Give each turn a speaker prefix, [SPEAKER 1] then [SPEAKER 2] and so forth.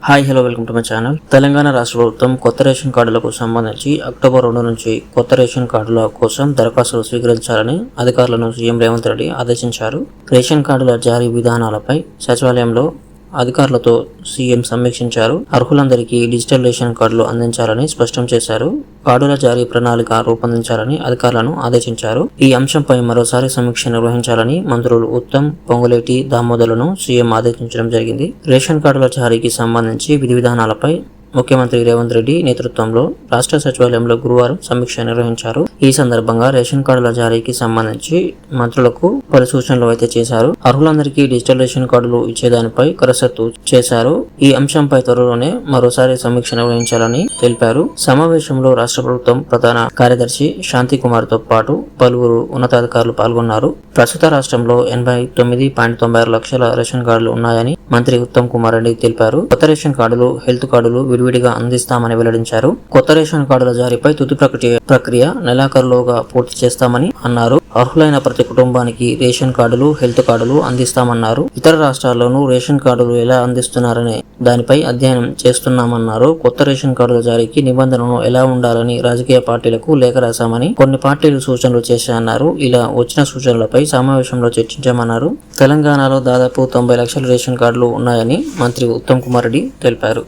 [SPEAKER 1] Hi hello welcome to my channel Telangana రాష్ట్ర ప్రభుత్వం కొత్త రేషన్ కార్డులకు సంబంధించి అక్టోబర్ రెండు నుంచి కొత్త రేషన్ కార్డుల కోసం దరఖాస్తులు స్వీకరించాలని అధికారులను సీఎం రేవంత్ రెడ్డి ఆదేశించారు. రేషన్ కార్డుల జారీ విధానాలపై సచివాలయంలో అధికారులతో సీఎం సమీక్షించారు. అర్హులందరికీ డిజిటల్ రేషన్ కార్డులు అందించాలని స్పష్టం చేశారు. కార్డుల జారీ ప్రణాళిక రూపొందించాలని అధికారులను ఆదేశించారు. ఈ అంశంపై మరోసారి సమీక్ష నిర్వహించాలని మంత్రులు ఉత్తమ్ పొంగులేటి దామోదర్లను సీఎం ఆదేశించడం జరిగింది. రేషన్ కార్డుల జారీకి సంబంధించి విధి విధానాలపై ముఖ్యమంత్రి రేవంత్ రెడ్డి నేతృత్వంలో రాష్ట్ర సచివాలయంలో గురువారం సమీక్ష నిర్వహించారు. ఈ సందర్భంగా రేషన్ కార్డుల జారీకి సంబంధించి మంత్రులకు పలు సూచనలు అయితే చేశారు. అర్హులందరికీ డిజిటల్ రేషన్ కార్డులు ఇచ్చేదానిపై కరసత్తు చేశారు. ఈ అంశంపై త్వరలోనే మరోసారి సమీక్ష నిర్వహించాలని తెలిపారు. సమావేశంలో రాష్ట్ర ప్రభుత్వం ప్రధాన కార్యదర్శి శాంతి కుమార్తో పాటు పలువురు ఉన్నతాధికారులు పాల్గొన్నారు. ప్రస్తుత రాష్ట్రంలో ఎనభై తొమ్మిది పాయింట్ తొంభై ఆరు లక్షల రేషన్ కార్డులు ఉన్నాయని మంత్రి ఉత్తమ్ కుమార్ రెడ్డి తెలిపారు. కొత్త రేషన్ కార్డులు హెల్త్ కార్డులు విడివిడిగా అందిస్తామని వెల్లడించారు. కొత్త రేషన్ కార్డుల జారీపై తుది ప్రక్రియ ప్రక్రియ నెలాఖరులోగా పూర్తి చేస్తామని అన్నారు. అర్హులైన ప్రతి కుటుంబానికి రేషన్ కార్డులు హెల్త్ కార్డులు అందిస్తామన్నారు. ఇతర రాష్ట్రాల్లోనూ రేషన్ కార్డులు ఎలా అందిస్తున్నారనే దానిపై అధ్యయనం చేస్తున్నామన్నారు. కొత్త రేషన్ కార్డుల జారీకి నిబంధనలు ఎలా ఉండాలని రాజకీయ పార్టీలకు లేఖ రాశామని కొన్ని పార్టీలు సూచనలు చేశాయన్నారు. ఇలా వచ్చిన సూచనలపై సమావేశంలో చర్చించామన్నారు. తెలంగాణలో దాదాపు తొంభై లక్షల రేషన్ కార్డులు ఉన్నాయని మంత్రి ఉత్తమ్ కుమార్ రెడ్డి తెలిపారు.